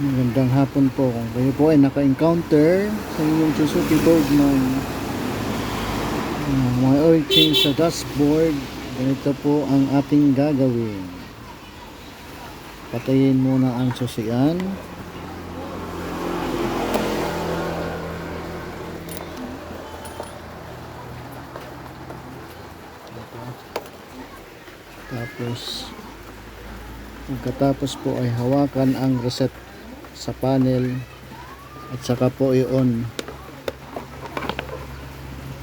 Magandang hapon po. Kung kayo po ay naka-encounter sa inyong Suzuki Boardman uh, mga oil change sa dashboard. Ganito po ang ating gagawin. Patayin muna ang susian. Tapos pagkatapos po ay hawakan ang reset sa panel. At saka po i-on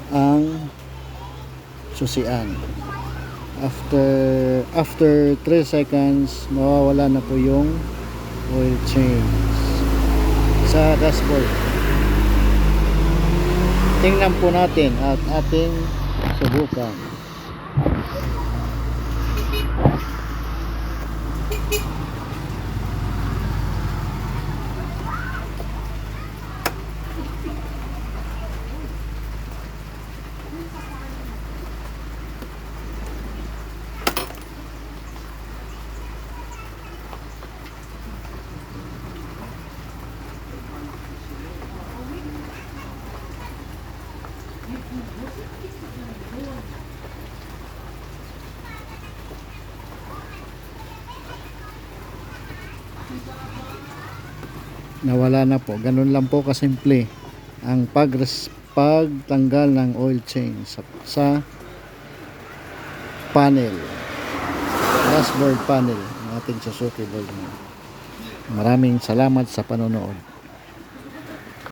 ang susian. After after 3 seconds mawawala na po yung oil change. Sa dashboard tingnan po natin at ating subukan nawala na po. Ganun lang po kasimple ang pag pagtanggal ng oil change sa, sa panel. Dashboard panel ng ating Suzuki Boardman maraming salamat sa panonood